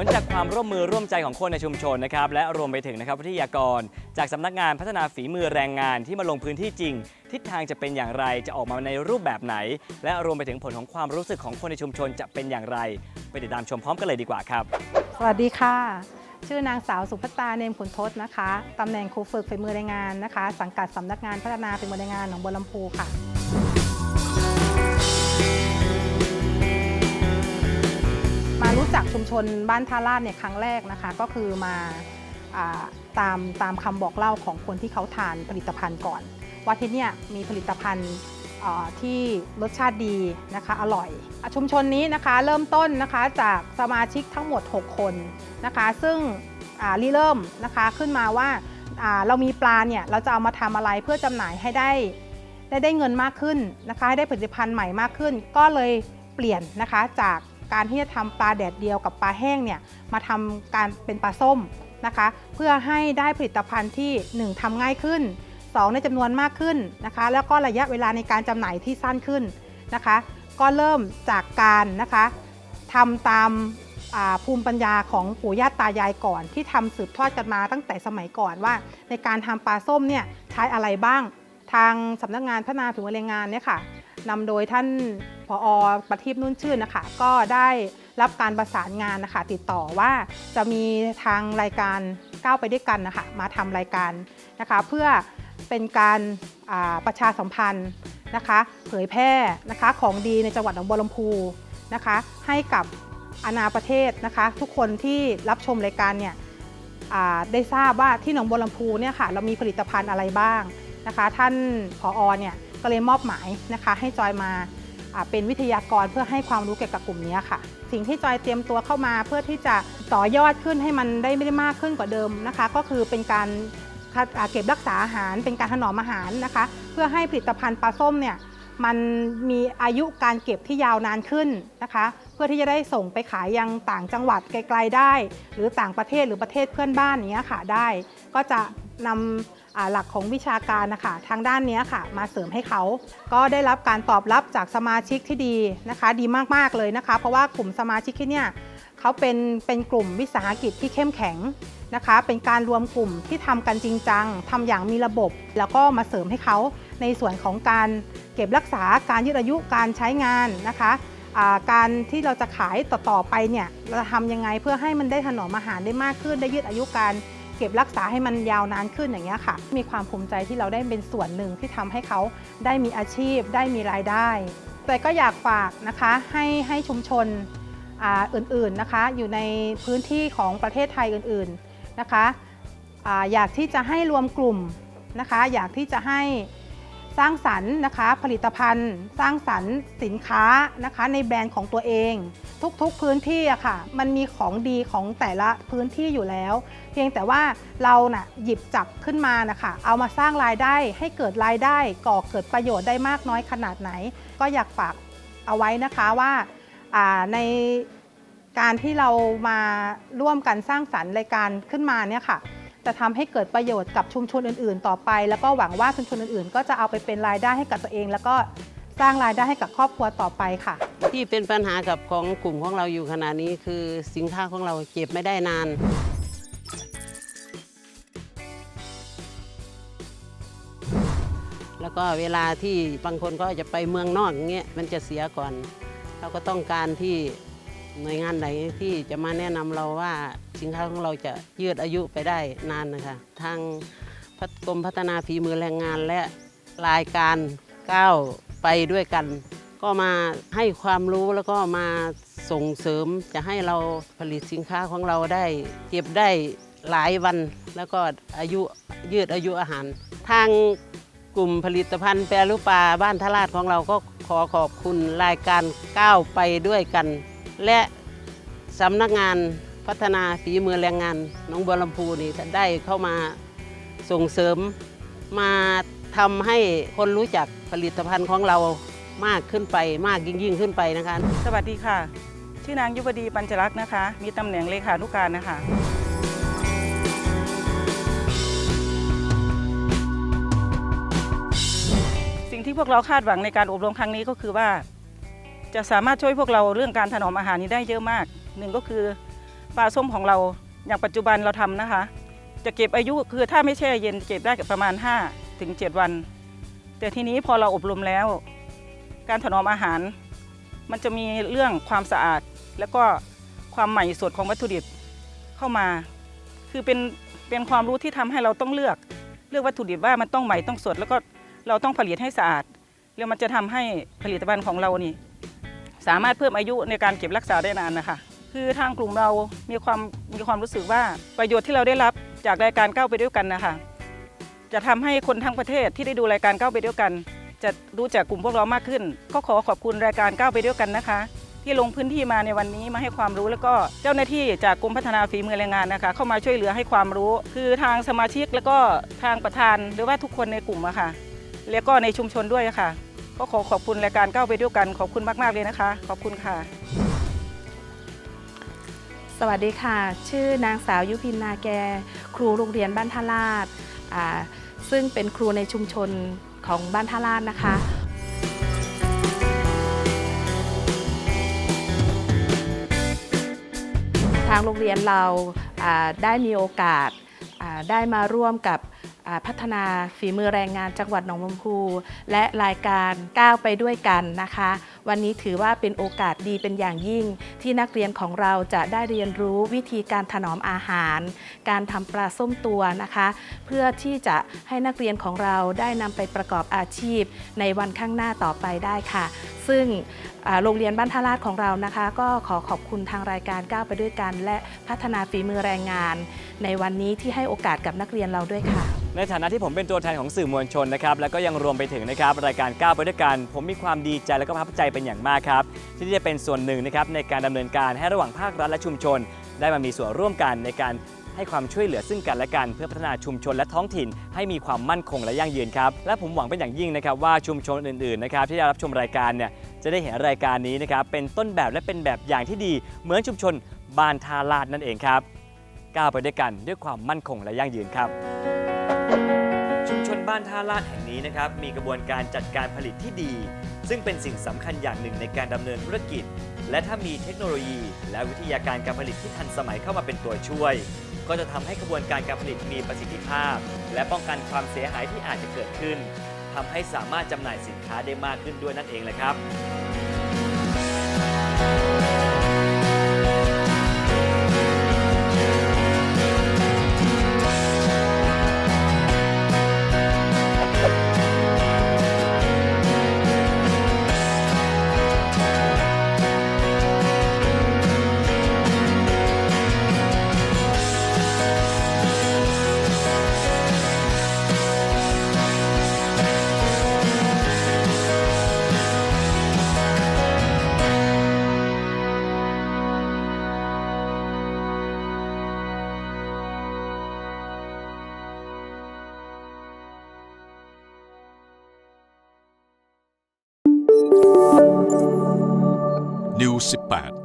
ผลจากความร่วมมือร่วมใจของคนในชุมชนนะครับและรวมไปถึงนะครับวิทยากร จากสำนักงานพัฒนาฝีมือแรงงานที่มาลงพื้นที่จริง ทิศทางจะเป็นอย่างไรจะออกมาในรูปแบบไหน และรวมไปถึงผลของความรู้สึกของคนในชุมชนจะเป็นอย่างไร ไปติดตามชมพร้อมกันเลยดีกว่าครับ สวัสดีค่ะ ชื่อนางสาวสุภัตาเนมขุนทศนะคะตำแหน่งครูฝึกฝีมือแรงงานนะคะ สังกัดสำนักงานพัฒนาฝีมือแรงงานหนองบัวลำพูค่ะ ชนบ้านท่าลาดเนี่ยครั้งแรกนะคะ ก็คือมาอตามตามคำบอกเล่าของคนที่เขาทานผลิตภัณฑ์ก่อน ว่าที่เนี่ยมีผลิตภัณฑ์ที่รสชาติดีนะคะอร่อย ชุมชนนี้นะคะเริ่มต้นนะคะจากสมาชิกทั้งหมด 6 คนนะคะ ซึ่งริเริ่มนะคะขึ้นมาว่าอ่าเรามีปลาเนี่ยเราจะเอามาทำอะไรเพื่อจำหน่ายให้ได้ได้ได้เงินมากขึ้นนะคะให้ได้ผลิตภัณฑ์ใหม่มากขึ้น ก็เลยเปลี่ยนนะคะจาก การที่จะทำปลาแดดเดียวกับปลาแห้งเนี่ยมาทำการเป็นปลาส้มนะคะ เพื่อให้ได้ผลิตภัณฑ์ที่ 1ทำง่ายขึ้น 2 ในจำนวนมากขึ้นนะคะ แล้วก็ระยะเวลาในการจำหน่ายที่สั้นขึ้นนะคะ ก็เริ่มจากการนะคะทำตามอ่าภูมิปัญญาของปู่ย่าตายายก่อน ที่ทำสืบทอดกันมาตั้งแต่สมัยก่อนว่า ในการทำปลาส้มเนี่ยใช้อะไรบ้าง ทางสำนักงานพัฒนาฝีมือแรงงานเนี่ยค่ะ นำโดยท่านผอประทีปนุ่นชื่นนะคะ ก็ได้รับการประสานงานนะคะ ติดต่อว่าจะมีทางรายการก้าวไปด้วยกันนะคะ มาทำรายการนะคะ เพื่อเป็นการาประชาสัมพันธ์นะคะ เผยแพร่นะคะของดีในจังหวัดหนองบัวลำพูนะคะ ให้กับอาณาประเทศนะคะ ทุกคนที่รับชมรายการเนี่ยได้ทราบว่าที่หนองบัวลำพูเนี่ยค่ะเรามีผลิตภัณฑ์อะไรบ้างนะคะ ท่านผอเนี่ย ก็เลยมอบหมายนะคะให้จอยมาเป็นวิทยากรเพื่อให้ความรู้เกี่ยวกับกลุ่มนี้ค่ะ สิ่งที่จอยเตรียมตัวเข้ามาเพื่อที่จะต่อยอดขึ้นให้มันได้ไม่ได้มากขึ้นกว่าเดิมนะคะ ก็คือเป็นการเก็บรักษาอาหาร เป็นการถนอมอาหารนะคะ เพื่อให้ผลิตภัณฑ์ปลาส้มเนี่ยมันมีอายุการเก็บที่ยาวนานขึ้นนะคะ เพื่อที่จะได้ส่งไปขายยังต่างจังหวัดไกล ๆได้ หรือต่างประเทศหรือประเทศเพื่อนบ้านอย่างเงี้ยค่ะได้ ก็จะ นำหลักของวิชาการนะคะทางด้านนี้ค่ะ มาเสริมให้เขา ก็ได้รับการตอบรับจากสมาชิกที่ดีนะคะ ดีมาก ๆ เลยนะคะ เพราะว่ากลุ่มสมาชิกที่เนี่ยเขาเป็นเป็นกลุ่มวิสาหกิจที่เข้มแข็งนะคะ เป็นการรวมกลุ่มที่ทำกันจริงจังทำอย่างมีระบบ แล้วก็มาเสริมให้เขาในส่วนของการเก็บรักษาการยืดอายุการใช้งานนะคะการที่เราจะขายต่อๆไปเนี่ยเราจะทำยังไงเพื่อให้มันได้ถนอมอาหารได้มากขึ้น ได้ยืดอายุการ เก็บรักษาให้มันยาวนานขึ้นอย่างเงี้ยค่ะ มีความภูมิใจที่เราได้เป็นส่วนหนึ่งที่ทำให้เขาได้มีอาชีพ ได้มีรายได้ แต่ก็อยากฝากนะคะให้ให้ชุมชนอื่นๆนะคะ อยู่ในพื้นที่ของประเทศไทยอื่นๆนะคะออยากที่จะให้รวมกลุ่มนะคะ อยากที่จะให้ สร้างสรรค์นะคะ ผลิตภัณฑ์ สร้างสรรค์สินค้านะคะ ในแบรนด์ของตัวเอง ทุกๆพื้นที่อะค่ะ มันมีของดีของแต่ละพื้นที่อยู่แล้ว เพียงแต่ว่าเราน่ะหยิบจับขึ้นมานะคะ เอามาสร้างรายได้ให้เกิดรายได้ก่อเกิดประโยชน์ได้มากน้อยขนาดไหน ก็อยากฝากเอาไว้นะคะว่าอ่าในการที่เรามาร่วมกันสร้างสรรค์รายการขึ้นมาเนี่ยค่ะ จะทำให้เกิดประโยชน์กับชุมชนอื่น ๆ ต่อไป แล้วก็หวังว่าชุมชนอื่น ๆ ก็จะเอาไปเป็นรายได้ให้กับตัวเอง แล้วก็สร้างรายได้ให้กับครอบครัวต่อไปค่ะ ที่เป็นปัญหากับของกลุ่มของเราอยู่ขณะนี้ คือสินค้าของเราเก็บไม่ได้นาน แล้วก็เวลาที่บางคนก็จะไปเมืองนอกอย่างเงี้ยมันจะเสียก่อน เราก็ต้องการที่ หน่วยงานไหนที่จะมาแนะนำเราว่าสินค้าของเราจะยืดอายุไปได้นานนะคะทางพัฒกรมพัฒนาฝีมือแรงงานและรายการก้าวไปด้วยกัน ก็มาให้ความรู้แล้วก็มาส่งเสริมจะให้เราผลิตสินค้าของเราได้ เก็บได้หลายวัน แล้วก็อายุยืดอายุอาหาร ทางกลุ่มผลิตภัณฑ์แปรรูปปลาบ้านทลาดของเราก็ขอขอบคุณรายการก้าวไปด้วยกัน และสำนักงานพัฒนาฝีมือแรงงานหนองบัวลำพูนี่ได้เข้ามาส่งเสริม มาทำให้คนรู้จักผลิตภัณฑ์ของเรามากขึ้นไปมากยิ่งยิ่งขึ้นไปนะคะ สวัสดีค่ะ ชื่อนางยุวดีปัญจรักษ์นะคะ มีตำแหน่งเลขานุการนะคะ สิ่งที่พวกเราคาดหวังในการอบรมครั้งนี้ก็คือว่า จะสามารถช่วยพวกเราเรื่องการถนอมอาหารนี้ได้เยอะมากหนึ่งก็คือปลาส้มของเราอย่างปัจจุบันเราทำนะคะ จะเก็บอายุคือถ้าไม่แช่เย็นเก็บได้ประมาณ5ถึง7วัน แต่ทีนี้พอเราอบรมแล้ว การถนอมอาหาร มันจะมีเรื่องความสะอาด แล้วก็ความใหม่สดของวัตถุดิบเข้ามา คือเป็นเป็นความรู้ที่ทำให้เราต้องเลือก เลือกวัตถุดิบว่ามันต้องใหม่ต้องสด แล้วก็เราต้องผลิตให้สะอาดแล้วมันจะทำให้ผลิตภัณฑ์ของเรานี่ สามารถเพิ่มอายุในการเก็บรักษาได้นานนะคะ คือทางกลุ่มเรามีความมีความรู้สึกว่าประโยชน์ที่เราได้รับจากรายการก้าวไปด้วยกันนะคะ จะทำให้คนทั้งประเทศที่ได้ดูรายการก้าวไปด้วยกัน จะรู้จักกลุ่มพวกเรามากขึ้น ก็ขอขอบคุณรายการก้าวไปด้วยกันนะคะ ที่ลงพื้นที่มาในวันนี้มาให้ความรู้แล้วก็เจ้าหน้าที่จากกรมพัฒนาฝีมือแรงงานนะคะ เข้ามาช่วยเหลือให้ความรู้ คือทางสมาชิกแล้วก็ทางประธานหรือว่าทุกคนในกลุ่มอะค่ะแล้วก็ในชุมชนด้วยค่ะ ก็ขอขอบคุณรายการก้าวไปด้วยกันขอบคุณมาก ๆ เลยนะคะ ขอบคุณค่ะ สวัสดีค่ะ ชื่อนางสาวยุพินนาแก ครูโรงเรียนบ้านท่าลาดอ่าซึ่งเป็นครูในชุมชนของบ้านท่าลาดนะคะ ทางโรงเรียนเราอ่าได้มีโอกาสอ่าได้มาร่วมกับ พัฒนาฝีมือแรงงานจังหวัดหนองบัวลำพู และรายการก้าวไปด้วยกันนะคะ วันนี้ถือว่าเป็นโอกาสดีเป็นอย่างยิ่ง ที่นักเรียนของเราจะได้เรียนรู้วิธีการถนอมอาหาร การทำปลาส้มตัวนะคะ เพื่อที่จะให้นักเรียนของเราได้นำไปประกอบอาชีพ ในวันข้างหน้าต่อไปได้ค่ะ ซึ่งโรงเรียนบ้านท่าลาดของเรานะคะ ก็ขอขอบคุณทางรายการก้าวไปด้วยกัน และพัฒนาฝีมือแรงงาน ในวันนี้ที่ให้โอกาสกับนักเรียนเราด้วยค่ะ ในฐานะที่ผมเป็นตัวแทนของสื่อมวลชนนะครับแล้วก็ยังรวมไปถึงนะครับรายการก้าวไปด้วยกัน ผมมีความดีใจและก็ภาคใจเป็นอย่างมากครับที่ได้เป็นส่วนหนึ่งนะครับในการดำเนินการให้ระหว่างภาครัฐและชุมชน ได้มามีส่วนร่วมกันในการให้ความช่วยเหลือซึ่งกันและกัน เพื่อพัฒนาชุมชนและท้องถิ่น ให้มีความมั่นคงและยั่งยืนครับและผมหวังเป็นอย่างยิ่งนะครับว่าชุมชนอื่นๆนะครับที่ได้รับชมรายการเนี่ยจะได้เห็นรายการนี้นะครับเป็นต้นแบบและเป็นแบบอย่างที่ดี เหมือนชุมชนบานทาลาดนั่นเองครับก้าวไปด้วยกันด้วยความมั่นคงและยั่งยืนครับ บ้านท่าลาดแห่งนี้นะครับมีกระบวนการจัดการผลิตที่ดี ซึ่งเป็นสิ่งสำคัญอย่างหนึ่งในการดำเนินธุรกิจ และถ้ามีเทคโนโลยี และวิทยาการการผลิตที่ทันสมัยเข้ามาเป็นตัวช่วย ก็จะทำให้กระบวนการการผลิตมีประสิทธิภาพ และป้องกันความเสียหายที่อาจจะเกิดขึ้นทำให้สามารถจำหน่ายสินค้าได้มากขึ้นด้วยนั่นเองแหละครับ participar.